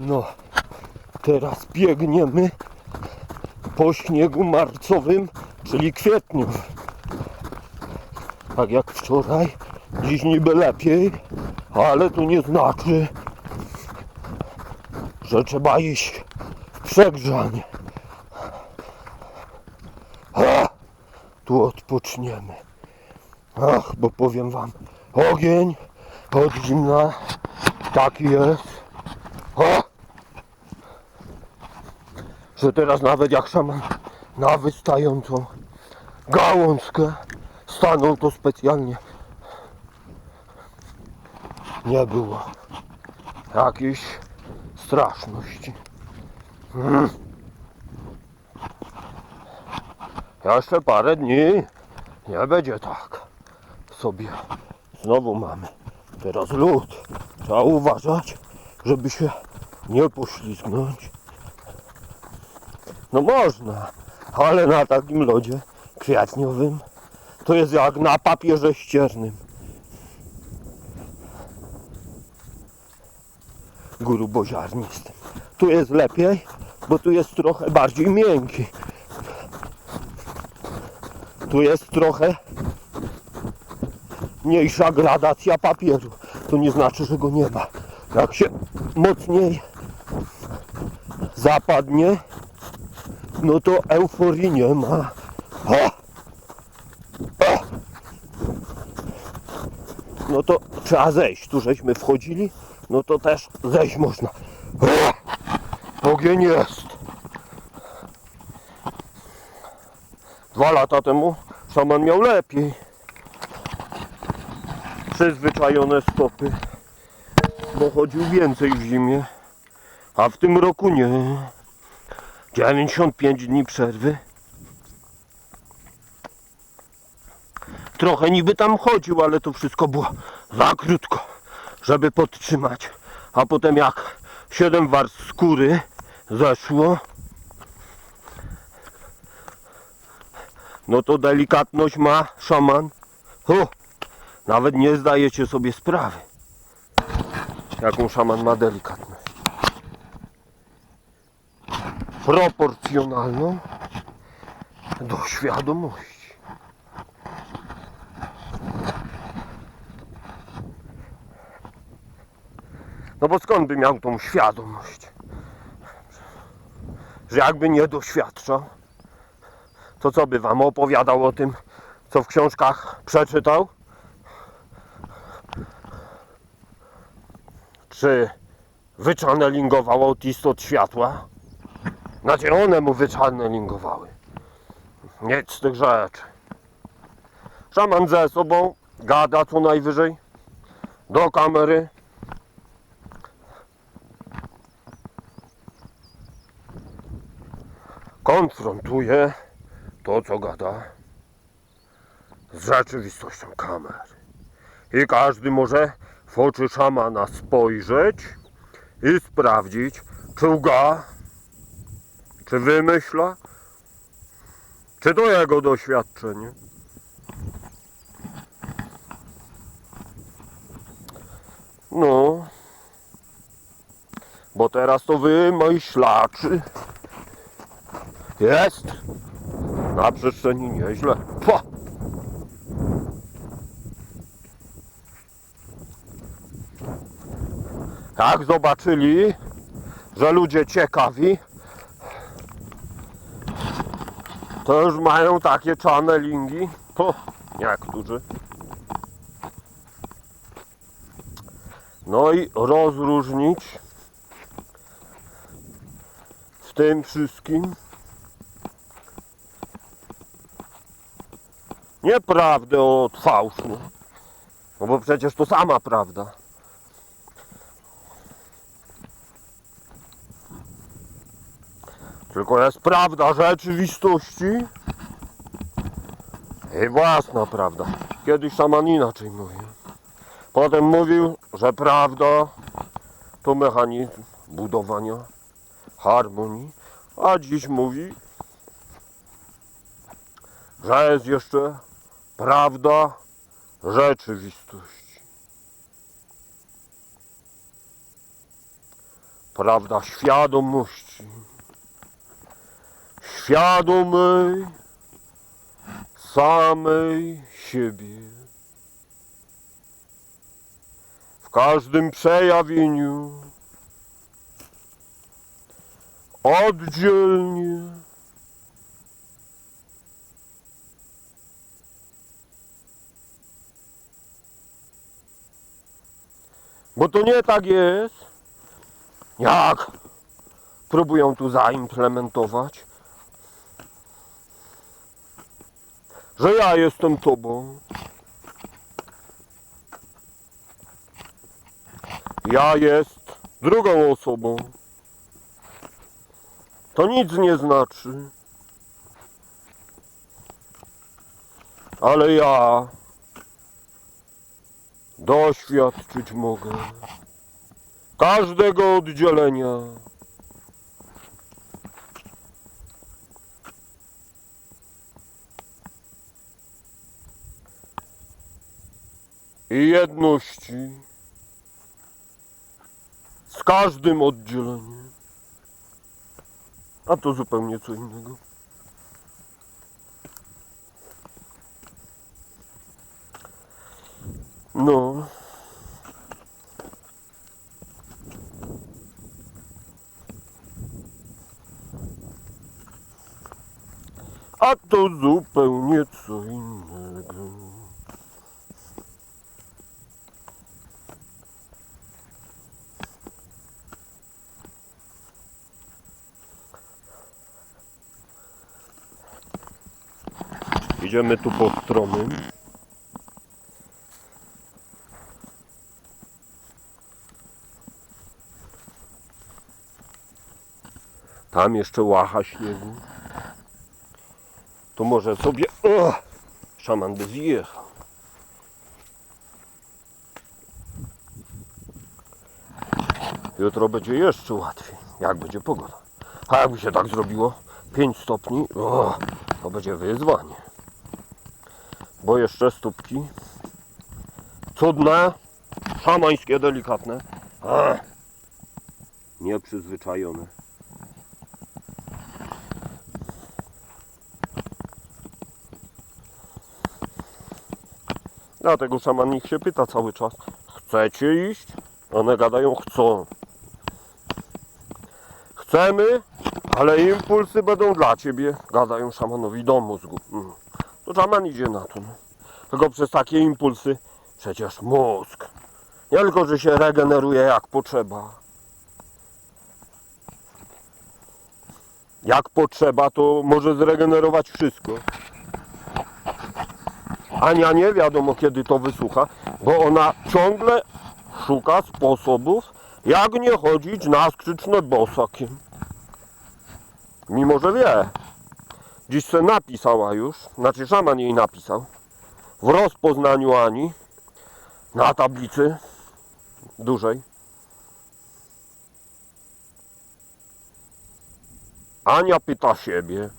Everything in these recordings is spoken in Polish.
No, teraz biegniemy po śniegu marcowym, czyli kwietniu. Tak jak wczoraj, dziś niby lepiej, ale to nie znaczy, że trzeba iść w przegrzanie. Tu odpoczniemy. Ach, bo powiem wam, ogień od zimna taki jest. O! Że teraz nawet jak szaman na wystającą gałązkę stanął to specjalnie nie było jakiejś straszności. Mm. Jeszcze parę dni nie będzie tak sobie. Znowu mamy teraz lód. Trzeba uważać, żeby się nie poślizgnąć. No można, ale na takim lodzie kwiatniowym to jest jak na papierze ściernym. Gruboziarnistym. Tu jest lepiej, bo tu jest trochę bardziej miękki. Tu jest trochę mniejsza gradacja papieru. To nie znaczy, że go nie ma. Jak się mocniej zapadnie, no to euforii nie ma. O! O! No to trzeba zejść. Tu żeśmy wchodzili, no to też zejść można. O! Ogień jest. Dwa lata temu szaman miał lepiej. Przyzwyczajone stopy, bo chodził więcej w zimie, a w tym roku nie. 95 dni przerwy. Trochę niby tam chodził, ale to wszystko było za krótko, żeby podtrzymać. A potem jak 7 warstw skóry zeszło, no to delikatność ma szaman. O, nawet nie zdajecie sobie sprawy, jaką szaman ma delikatność. Proporcjonalną do świadomości. No bo skąd by miał tą świadomość? Że jakby nie doświadczał, to co by wam opowiadał o tym, co w książkach przeczytał? Czy wyczanelingował autist od światła? Znaczy one mu wyczanelingowały. Nic z tych rzeczy. Szaman ze sobą gada co najwyżej do kamery. Konfrontuje to, co gada z rzeczywistością kamery. I każdy może w oczy szamana spojrzeć i sprawdzić, czy łga, czy wymyśla, czy to jego doświadczenie. No, bo teraz to wymyślaczy jest na przestrzeni nieźle. Pua! Jak zobaczyli, że ludzie ciekawi, to już mają takie channelingi. Po, niektórzy. No i rozróżnić w tym wszystkim nieprawdę od fałszu. No bo przecież to sama prawda. Tylko jest prawda rzeczywistości i własna prawda. Kiedyś szaman inaczej mówił. Potem mówił, że prawda to mechanizm budowania harmonii, a dziś mówi, że jest jeszcze prawda rzeczywistości. Prawda świadomości. Świadomej samej siebie. W każdym przejawieniu oddzielnie Bo to nie tak jest, jak próbują tu zaimplementować, że ja jestem tobą. Ja jest drugą osobą. To nic nie znaczy. Ale ja doświadczyć mogę każdego oddzielenia. I jedności z każdym oddzieleniem. A to zupełnie co innego. No. A to zupełnie co innego. Idziemy tu po stromym. Tam jeszcze łacha śniegu. To może sobie... O! Szaman by zjechał. Jutro będzie jeszcze łatwiej, jak będzie pogoda. A jakby się tak zrobiło, 5 stopni, o, to będzie wyzwanie. Bo jeszcze stópki cudne, szamańskie, delikatne, nieprzyzwyczajone. Dlatego szaman ich się pyta cały czas. Chcecie iść? One gadają chcą. Chcemy, ale impulsy będą dla ciebie. Gadają szamanowi do mózgu. To idzie na to. No. Tylko przez takie impulsy przecież mózg. Nie tylko, że się regeneruje jak potrzeba. Jak potrzeba, to może zregenerować wszystko. Ania nie wiadomo kiedy to wysłucha, bo ona ciągle szuka sposobów, jak nie chodzić na skrzyczne bosakiem. Mimo, że wie. Dziś se napisała już, znaczy szaman jej napisał, w rozpoznaniu Ani, na tablicy dużej. Ania pyta siebie,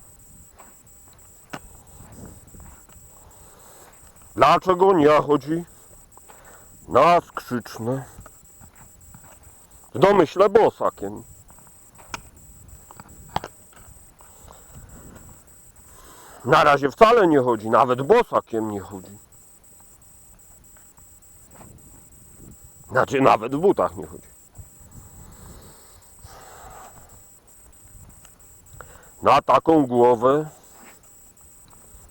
Dlaczego nie chodzi na skrzyczne? W domyśle bosakiem. Na razie wcale nie chodzi, nawet bosakiem nie chodzi. Znaczy nawet w butach nie chodzi. Na taką głowę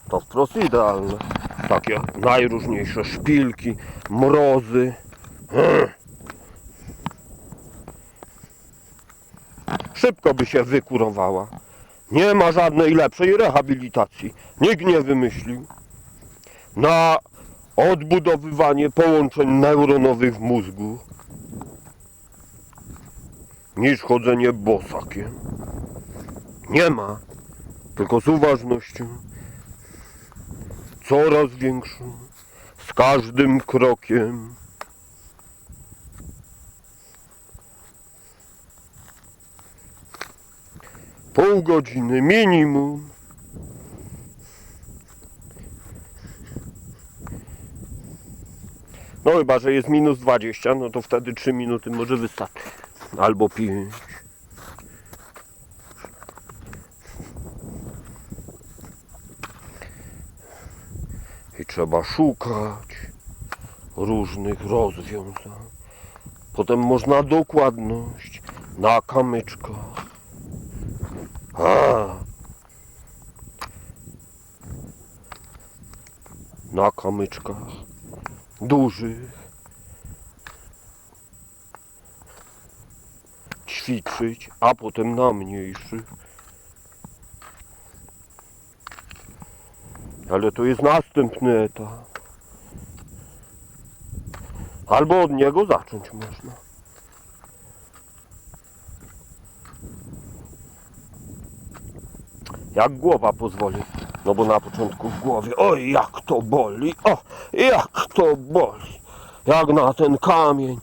to wprost idealne. Takie najróżniejsze szpilki, mrozy. Hmm. Szybko by się wykurowała. Nie ma żadnej lepszej rehabilitacji. Nikt nie wymyślił. Na odbudowywanie połączeń neuronowych w mózgu niż chodzenie bosakiem. Nie ma, tylko z uważnością coraz większą, z każdym krokiem. Pół godziny minimum. No chyba, że jest minus 20, no to wtedy 3 minuty może wystarczy. albo pięć. I trzeba szukać różnych rozwiązań. Potem można dokładność na kamyczkach. A. Na kamyczkach dużych ćwiczyć, a potem na mniejszych. Ale to jest następny etap. Albo od niego zacząć można. Jak głowa pozwoli. No bo na początku w głowie, oj jak to boli, o jak to boli. Jak na ten kamień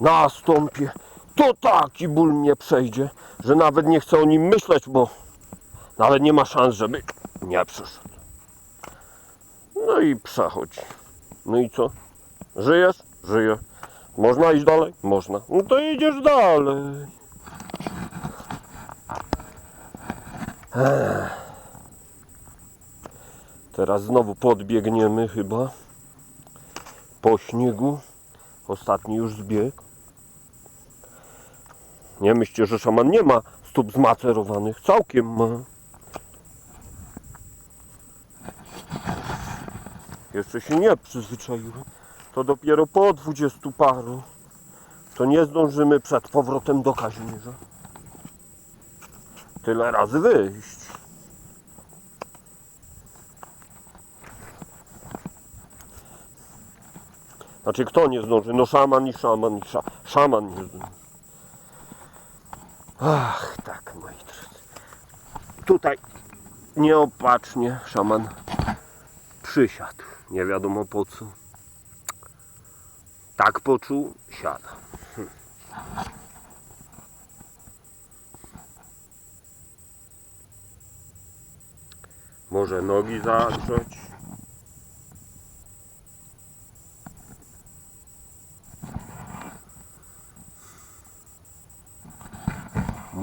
nastąpię, to taki ból mnie przejdzie, że nawet nie chcę o nim myśleć, bo nawet nie ma szans, żeby nie przeszedł. No i przechodzi. No i co? Żyjesz? Żyję. Można iść dalej? Można. No to idziesz dalej. Ech. Teraz znowu podbiegniemy chyba po śniegu. Ostatni już zbieg. Nie myślcie, że szaman nie ma stóp zmacerowanych. Całkiem ma. Jeszcze się nie przyzwyczaiłem. To dopiero po 20 paru. To nie zdążymy przed powrotem do Kazimierza. Tyle razy wyjść. Znaczy kto nie zdąży? No szaman i szaman i sza, szaman nie. Ach, tak moi drodzy. Tutaj nieopatrznie szaman przysiadł. Nie wiadomo po co. Tak poczuł, siada. Hm. Może nogi zagrzeć?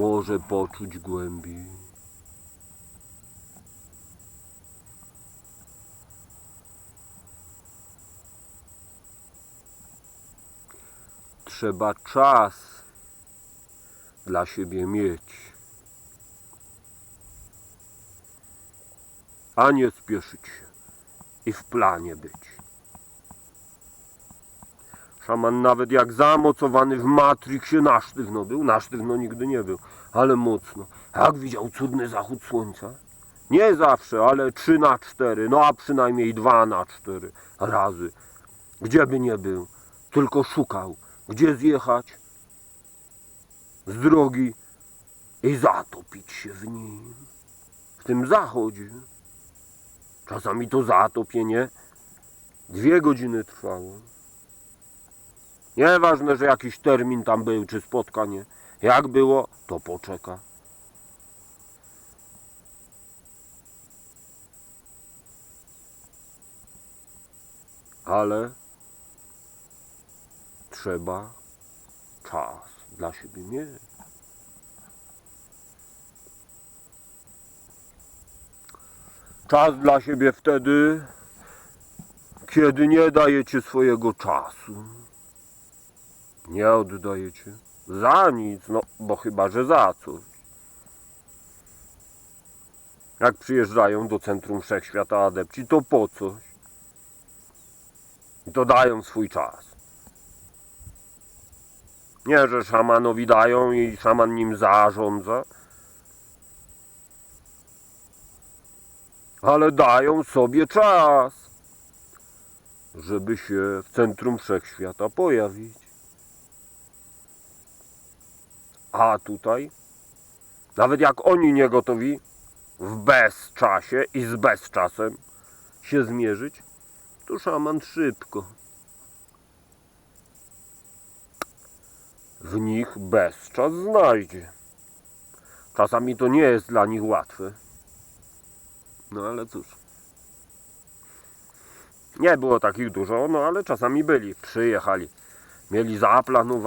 Może poczuć głębiej. Trzeba czas dla siebie mieć, a nie spieszyć się i w planie być. Szaman nawet jak zamocowany w Matrixie na sztywno był, na sztywno nigdy nie był, ale mocno. Jak widział cudny zachód słońca? Nie zawsze, ale 3 na 4, no a przynajmniej 2 na 4 razy. Gdzie by nie był, tylko szukał, gdzie zjechać z drogi i zatopić się w nim. W tym zachodzie. Czasami to zatopienie dwie godziny trwało. Nieważne, że jakiś termin tam był, czy spotkanie. Jak było, to poczeka. Ale trzeba czas dla siebie mieć. Czas dla siebie wtedy, kiedy nie dajecie swojego czasu. Nie oddajecie. Za nic, no bo chyba, że za coś. Jak przyjeżdżają do centrum wszechświata adepci, to po coś. I to dają swój czas. Nie, że szamanowi dają i szaman nim zarządza. Ale dają sobie czas, żeby się w centrum wszechświata pojawić. A tutaj, nawet jak oni nie gotowi w bezczasie i z bezczasem się zmierzyć, to szaman szybko w nich bezczas znajdzie. Czasami to nie jest dla nich łatwe. No ale cóż. Nie było takich dużo, no ale czasami byli. Przyjechali. Mieli zaplanowane.